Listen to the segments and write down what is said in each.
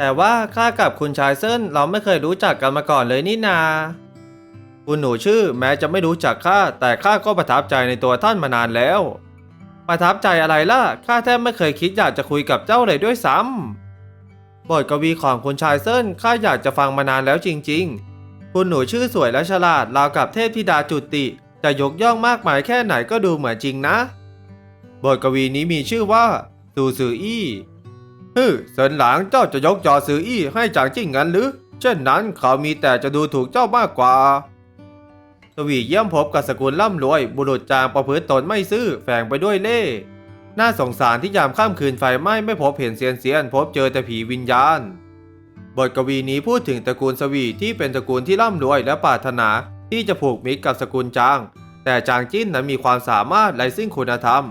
แต่ว่าข้ากับคุณชายเซินเราไม่เคยรู้จักกันมาก่อนเลยนี่นา คุณหนูชื่อแม้จะไม่รู้จักข้าแต่ข้าก็ประทับใจในตัวท่านมานานแล้ว ประทับใจอะไรล่ะข้าแทบไม่เคยคิดอยากจะคุยกับเจ้าเลยด้วยซ้ำบทกวีของคุณชายเซินข้าอยากจะฟังมานานแล้วจริง ๆ คุณหนูชื่อสวยและฉลาดราวกับเทพธิดาจุติ จะยกย่องมากมายแค่ไหนก็ดูเหมือนจริงนะ บทกวีนี้มีชื่อว่าซูซืออี้ ฮึเซินหลางเจ้าจะยกจอซืออี้ให้จางจิ้งงั้นหรือ เช่นนั้นเขามีแต่จะดูถูกเจ้ามากกว่าสวีเยี่ยมพบกับสกุลร่ำรวย บุรุษจางประพฤติตนไม่ซื่อแฝงไปด้วยเล่ห์น่าสงสารที่ยามค่ำคืนไฟไหม้ไม่พบเห็นเซียนเซียนพบเจอแต่ผีวิญญาณ บทกวีนี้พูดถึงตระกูลสวีที่เป็นตระกูลที่ร่ำรวยและปรารถนาที่จะผูกมิตรกับสกุลจาง แต่จางจิ้นนั้นมีความสามารถและซึ่งคุณธรรม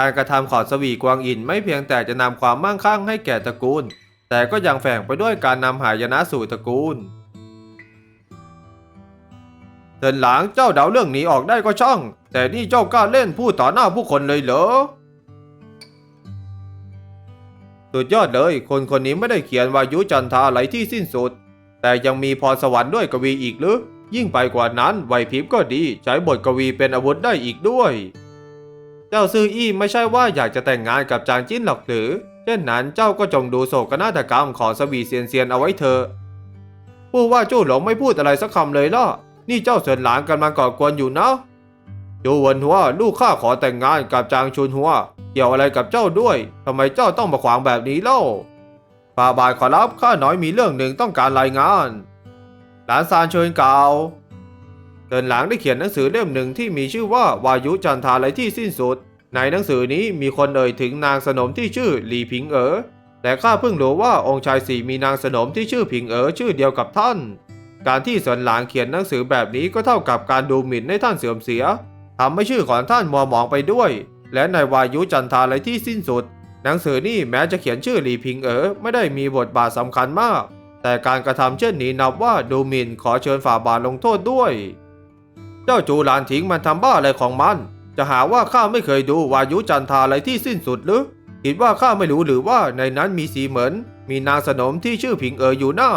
การกระทำของสวีกวางอินไม่เพียงแต่จะนำความมั่งคั่งให้แก่ตระกูล แต่ก็ยังแฝงไปด้วยการนำหายนะสู่ตระกูลเดินหลังเจ้าเดาเรื่องนี้ออกได้ก็ช่าง แต่นี่เจ้ากล้าเล่นพูดต่อหน้าผู้คนเลยเหรอสุดยอดเลย คนคนนี้ไม่ได้เขียนวายุจันทราไหลที่สิ้นสุด แต่ยังมีพรสวรรค์ด้วยกวีอีกหรือ ยิ่งไปกว่านั้นไหวพริบก็ดี ใช้บทกวีเป็นอาวุธได้อีกด้วย เจ้าซื่ออี้ไม่ใช่ว่าอยากจะแต่งงานกับจางจิ้นหรอกหรือ เช่นนั้นเจ้าก็จงดูโศกนาฏกรรมของสวีเซียนเซียนเอาไว้เถอะผู้ว่าจู้หลงไม่พูดอะไรสักคำเลยล่ะ นี่เจ้าเสินหลานกำลังก่อกวนอยู่นะจูหวนหัวลูกข้าขอแต่งงานกับจางชุนหัว เกี่ยวอะไรกับเจ้าด้วยทำไมเจ้าต้องมาขวางแบบนี้เล่าฝ่าบาทขอรับข้าน้อยมีเรื่องหนึ่งต้องการรายงาน หลานซานเชิญกล่าว เดินหลังได้เขียนหนังสือเล่มหนึ่งที่มีชื่อว่าวายุจันทาไรที่สิ้นสุด ในหนังสือนี้มีคนเอ่ยถึงนางสนมที่ชื่อหลีผิงเอ๋อแต่ข้าเพิ่งรู้ว่าองค์ชายสี่มีนางสนมที่ชื่อผิงเอ๋อชื่อเดียวกับท่าน การที่สนหลางเขียนหนังสือแบบนี้ก็เท่ากับการดูหมิ่นให้ท่านเสื่อมเสียทำให้ชื่อของท่านมัวหมองไปด้วย และในวายุจันทาไรที่สิ้นสุด หนังสือนี่แม้จะเขียนชื่อหลีพิงเอ๋อไม่ได้มีบทบาทสำคัญมาก แต่การกระทำเช่นนี้นับว่าดูหมิ่นขอเชิญฝ่าบาทลงโทษด้วย เจ้าจูหลานทิ้งมันทำบ้าอะไรของมัน จะหาว่าข้าไม่เคยดูวายุจันทราไรที่สิ้นสุดหรือ คิดว่าข้าไม่รู้หรือว่าในนั้นมีสีเหมือน มีนางสนมที่ชื่อผิงเอ๋ออยู่หน้า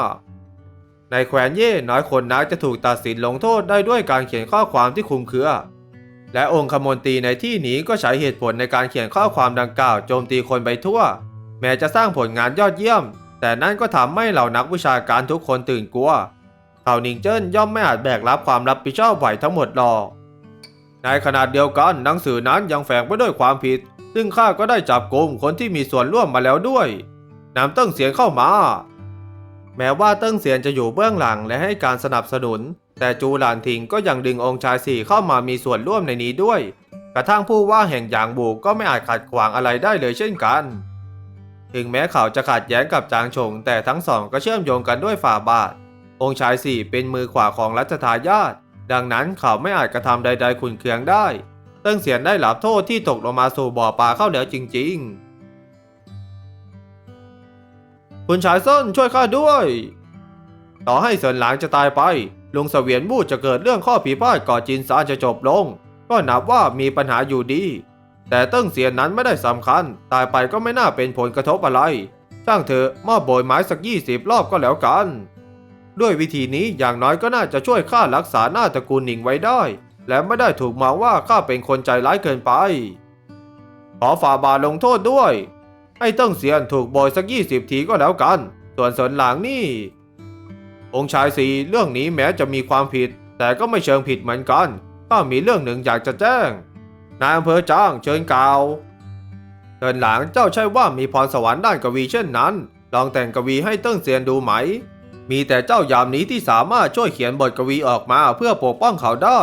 ในแควนเย่น้อยคนนักจะถูกตัดสินลงโทษได้ด้วยการเขียนข้อความที่คุมเครือ และองคมนตรีในที่นี้ก็ใช้เหตุผลในการเขียนข้อความดังกล่าวโจมตีคนไปทั่ว แม้จะสร้างผลงานยอดเยี่ยม แต่นั่นก็ทำให้เหล่านักวิชาการทุกคนตื่นกลัว เขาหนิงเจิ้นย่อมไม่อาจแบกรับความรับผิดชอบไหวทั้งหมดหรอก ในขณะเดียวกันหนังสือนั้นยังแฝงไปด้วยความผิด ซึ่งข้าก็ได้จับกลุ่มคนที่มีส่วนร่วมมาแล้วด้วยนำเติ้งเสียงเข้ามา แม้ว่าเติ้งเสียนจะอยู่เบื้องหลังและให้การสนับสนุน แต่จูหลานทิงก็ยังดึงองค์ชายสี่เข้ามามีส่วนร่วมในนี้ด้วย กระทั่งผู้ว่าแห่งหยางบูก็ไม่อาจขัดขวางอะไรได้เลยเช่นกันถึงแม้เขาจะขัดแย้งกับจางชง แต่ทั้งสองก็เชื่อมโยงกันด้วยฝ่าบาท องค์ชายสี่เป็นมือขวาของรัชทายาทดังนั้นเขาไม่อาจกระทำใด ๆ ขุนเคืองได้เติ้งเสียนได้รับโทษที่ตกลงมาสู่บ่อปลาเข้าแล้วจริง ๆ คุณชายส้นช่วยข้าด้วย ต่อให้เสินหลางจะตายไป ลุงเสวียนบูดจะเกิดเรื่องข้อผิดพลาดก่อจินซานจะจบลง ก็นับว่ามีปัญหาอยู่ดี แต่เติ้งเสียนนั้นไม่ได้สำคัญ ตายไปก็ไม่น่าเป็นผลกระทบอะไร ช่างเถอะมอบโบยไม้สักยี่สิบรอบก็แล้วกัน ด้วยวิธีนี้อย่างน้อยก็น่าจะช่วยข้ารักษาหน้าตระกูลหนิงไว้ได้ และไม่ได้ถูกมองว่าข้าเป็นคนใจร้ายเกินไป ขอฝ่าบาทลงโทษด้วยให้เติ้งเสียนถูกโบยสักยี่สิบทีก็แล้วกัน ส่วนสนหลังนี่ องค์ชายสีเรื่องนี้แม้จะมีความผิด แต่ก็ไม่เชิงผิดเหมือนกันข้ามีเรื่องหนึ่งอยากจะแจ้งนายอำเภอจ้างเชิญกล่าวเดินหลังเจ้าใช่ว่ามีพรสวรรค์ด้านกวีเช่นนั้น ลองแต่งกวีให้เติ้งเซียนดูไหม มีแต่เจ้ายามนี้ที่สามารถช่วยเขียนบทกวีออกมาเพื่อปกป้องเขาได้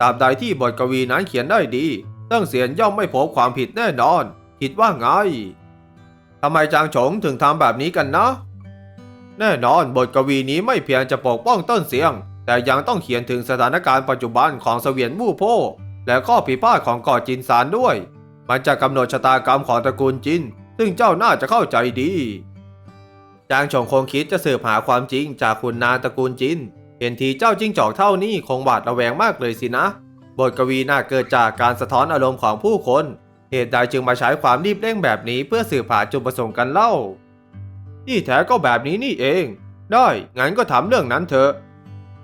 ตราบใดที่บทกวีนั้นเขียนได้ดีเติ้งเสียนย่อมไม่พบความผิดแน่นอน คิดว่าไงทำไมจางฉงถึงทำแบบนี้กันนะ แน่นอนบทกวีนี้ไม่เพียงจะปกป้องต้นเสียง แต่ยังต้องเขียนถึงสถานการณ์ปัจจุบันของเสวียนมู่โพและข้อผิดพลาดของกาะจินซานด้วย มันจะกำหนดชะตากรรมของตระกูลจิน ซึ่งเจ้าน่าจะเข้าใจดี จางฉงคงคิดจะสืบหาความจริงจากคุณนางตระกูลจินเห็นทีเจ้าจิ้งจอกเท่านี้คงหวาดระแวงมากเลยสินะ บทกวีน่าเกิดจากการสะท้อนอารมณ์ของผู้คน เหตุใดจึงมาใช้ความรีบเร่งแบบนี้เพื่อสืบหาจุดประสงค์กันเล่า ที่แท้ก็แบบนี้นี่เอง ได้ งั้นก็ทำเรื่องนั้นเถอะ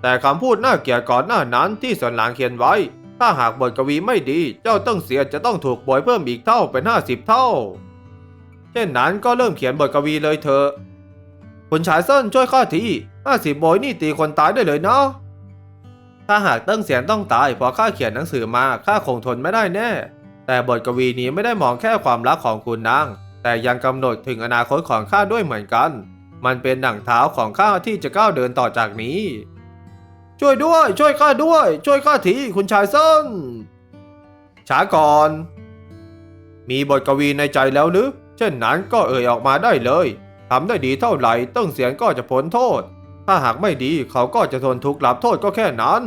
แต่คำพูดน่าเกลียดก่อนหน้านั้นที่ส่วนหลังเขียนไว้ ถ้าหากบทกวีไม่ดี เจ้าต้องเสียจะต้องถูกบอยเพิ่มอีกเท่าเป็นห้าสิบเท่า เช่นนั้นก็เริ่มเขียนบทกวีเลยเถอะ คุณชายเส้นช่วยข้าทีห้าสิบบอยนี่ตีคนตายได้เลยเนาะถ้าหากเติ้งเสียนต้องตายเพราะข้าเขียนหนังสือมาข้าคงทนไม่ได้แน่ แต่บทกวีนี้ไม่ได้มองแค่ความรักของคุณนาง แต่ยังกำหนดถึงอนาคตของข้าด้วยเหมือนกัน มันเป็นหนังเท้าของข้าที่จะก้าวเดินต่อจากนี้ ช่วยด้วย ช่วยข้าด้วย ช่วยข้าทีคุณชายเส้นช้าก่อน มีบทกวีในใจแล้วหรือ เช่นนั้นก็เอ่ยออกมาได้เลย ทำได้ดีเท่าไหร่เติ้งเสียนก็จะพ้นโทษ ถ้าหากไม่ดีเขาก็จะทนทุกข์รับโทษก็แค่นั้น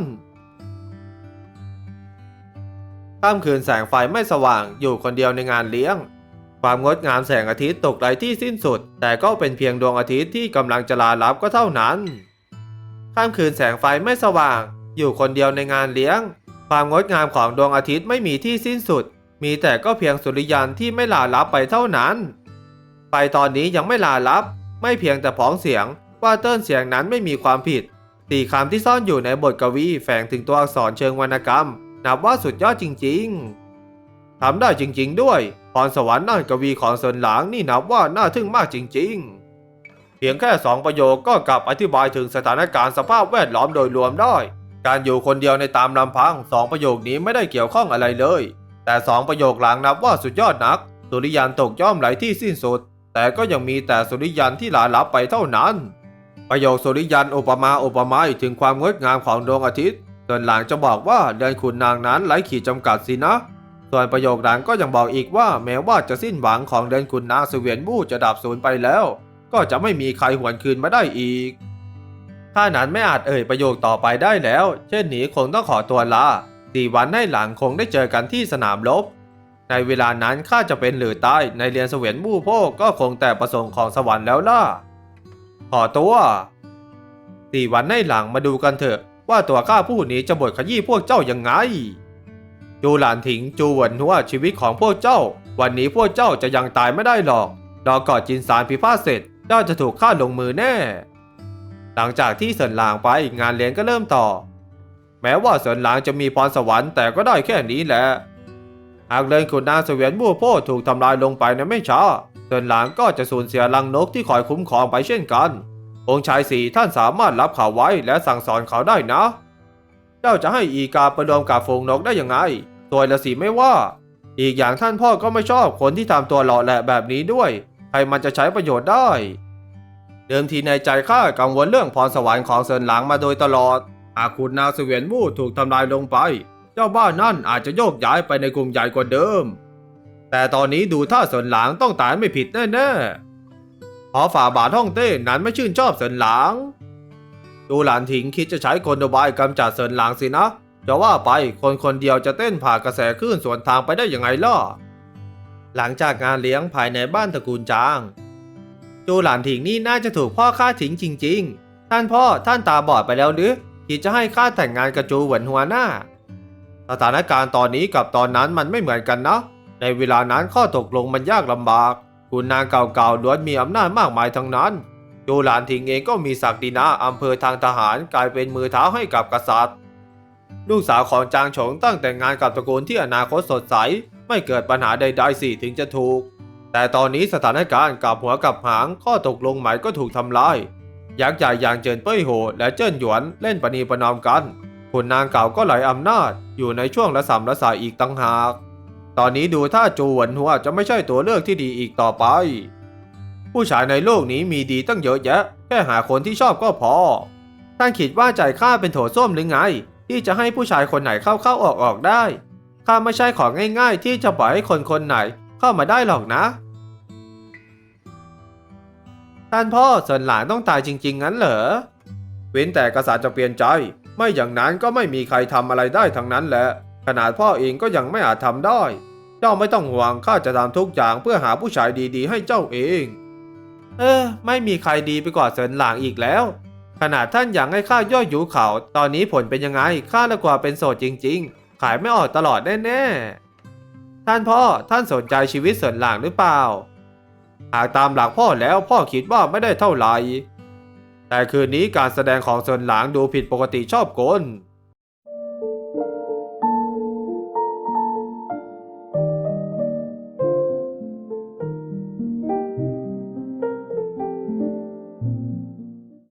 ค่ำคืนแสงไฟไม่สว่างอยู่คนเดียวในงานเลี้ยง ความงดงามแสงอาทิตย์ตกไร้ที่สิ้นสุด แต่ก็เป็นเพียงดวงอาทิตย์ที่กำลังจะลาลับก็เท่านั้นค่ำคืนแสงไฟไม่สว่าง อยู่คนเดียวในงานเลี้ยง ความงดงามของดวงอาทิตย์ไม่มีที่สิ้นสุด มีแต่ก็เพียงสุริยันที่ไม่ลาลับไปเท่านั้น ไฟตอนนี้ยังไม่ลาลับ ไม่เพียงแต่พ้องเสียงว่าเติ้นเสียงนั้นไม่มีความผิดสี่คำที่ซ่อนอยู่ในบทกวีแฝงถึงตัวอักษรเชิงวรรณกรรม นับว่าสุดยอดจริง ๆทำได้จริง ๆ ด้วยพรสวรรค์ด้านกวีของเซินหลางนี่นับว่าน่าทึ่งมากจริง ๆ เพียงแค่สองประโยคก็กลับอธิบายถึงสถานการณ์สภาพแวดล้อมโดยรวมได้ การอยู่คนเดียวในตามลำพังสองประโยคนี้ไม่ได้เกี่ยวข้องอะไรเลย แต่สองประโยคหลังนับว่าสุดยอดนักสุริยันตกย่อมไหลที่สิ้นสุด แต่ก็ยังมีแต่สุริยันที่หลาลับไปเท่านั้น ประโยคสุริยันโอปมาโอปไมยถึงความงดงามของดวงอาทิตย์ ส่วนหลังจะบอกว่าเดือนขุนนางนั้นไร้ขีดจำกัดสินะ ส่วนประโยคหลังก็ยังบอกอีกว่าแม้ว่าจะสิ้นหวังของเดือนขุนนางเสวียนมู่จะดับสูญไปแล้ว ก็จะไม่มีใครหวนคืนมาได้อีก ถ้านั้นไม่อาจเอ่ยประโยคต่อไปได้แล้ว เช่นนี้คงต้องขอตัวลาสี่วันให้หลังคงได้เจอกันที่สนามรบ ในเวลานั้นข้าจะเป็นหรือตายในเรียนเสวียนมู่โพกก็คงแต่ประสงค์ของสวรรค์แล้วล่ะ ขอตัวสี่วันให้หลังมาดูกันเถอะ ว่าตัวข้าผู้นี้จะบทขยี้พวกเจ้ายังไง จูหลานถิงจูหวนหัวชีวิตของพวกเจ้า วันนี้พวกเจ้าจะยังตายไม่ได้หรอกรอก่อนจินสารพิพาทเสร็จเจ้าจะถูกฆ่าลงมือแน่ หลังจากที่เสินหลางไปงานเลี้ยงก็เริ่มต่อ แม้ว่าเสินหลางจะมีพรสวรรค์แต่ก็ได้แค่นี้แหละ หากเลินขุนนางเสวียนมู่โพถูกทำลายลงไปในไม่ช้าเสินหลางก็จะสูญเสียลังนกที่คอยคุ้มครองไปเช่นกัน องค์ชายสีท่านสามารถรับเขาวไว้และสั่งสอนเขาได้นะ เจ้าจะให้อีกาประดมกับฝูงนกได้ยังไง ตัวละสีไม่ว่า อีกอย่างท่านพ่อก็ไม่ชอบคนที่ทำตัวหล่อแหละแบบนี้ด้วย ใครมันจะใช้ประโยชน์ได้ เดิมทีในใจข้ากังวลเรื่องพรสวรรค์ของเซินหลางมาโดยตลอด หากขุนนางเสวียนมู่ถูกทำลายลงไป จ้าบ้านนั่นอาจจะโยกย้ายไปในกลุ่มใหญ่กว่าเดิม แต่ตอนนี้ดูท่าเซินหลางต้องตายไม่ผิดแน่ๆเพราะฝ่าบาทฮ่องเต้นั้นไม่ชื่นชอบเซินหลาง ดูหลานถิงคิดจะใช้กลโดบายกำจัดเซินหลางสินะจะว่าไปคนคนเดียวจะเต้นผ่ากระแสคลื่นสวนทางไปได้ยังไงล่ะ หลังจากงานเลี้ยงภายในบ้านตระกูลจาง จูหลานถิงนี่น่าจะถูกพ่อฆ่าทิ้งจริง ๆ ท่านพ่อท่านตาบอดไปแล้วหรือคิดจะให้ข้าแต่งงานกับจูเหวินหัวหน้า สถานการณ์ตอนนี้กับตอนนั้นมันไม่เหมือนกันนะ ในเวลานั้นข้อตกลงมันยากลำบากคุณนางเก่าๆล้วนมีอำนาจมากมายทั้งนั้นจูหลานถิงเองก็มีศักดินาอำเภอทางทหารกลายเป็นมือเท้าให้กับกษัตริย์ ลูกสาวของจางฉงตั้งแต่งงานกับตระกูลที่อนาคตสดใส ไม่เกิดปัญหาใดๆสิถึงจะถูก แต่ตอนนี้สถานการณ์กับหัวกับหางข้อตกลงใหม่ก็ถูกทำลายยักษ์ใหญ่อย่างเจินเป้ยโห และเจิ้นหยวนเล่นปณีประนอมกัน ขุนนางเก่าก็ไหลอำนาจอยู่ในช่วงละสามละสายอีกตั้งหาก ตอนนี้ดูถ้าจูหวนหัวจะไม่ใช่ตัวเลือกที่ดีอีกต่อไป ผู้ชายในโลกนี้มีดีตั้งเยอะแยะ แค่หาคนที่ชอบก็พอ ท่านคิดว่าใจข้าเป็นโถส้วมหรือไง ที่จะให้ผู้ชายคนไหนเข้าเข้าออกออกได้ ข้าไม่ใช่ของง่าย ๆ ที่จะปล่อยให้คนคนไหนเข้ามาได้หรอกนะ ท่านพ่อเสินหลานต้องตายจริง ๆ งั้นเหรอ เว้นแต่กษัตริย์จะเปลี่ยนใจ ไม่อย่างนั้นก็ไม่มีใครทำอะไรได้ทั้งนั้นแหละ ขนาดพ่อเองก็ยังไม่อาจทำได้ เจ้าไม่ต้องห่วงข้าจะทำทุกอย่างเพื่อหาผู้ชายดีๆ ให้เจ้าเอง เออ ไม่มีใครดีไปกว่าเสินหลางอีกแล้ว ขนาดท่านอยากให้ข้าย่อยหยูเขา ตอนนี้ผลเป็นยังไงข้าละกว่าเป็นโสดจริง ๆ ขายไม่ออกตลอดแน่ๆท่านพ่อท่านสนใจชีวิตเสินหลางหรือเปล่าหากตามหลักพ่อแล้วพ่อคิดว่าไม่ได้เท่าไหร่ แต่คืนนี้การแสดงของเซินหลางดูผิดปกติชอบกล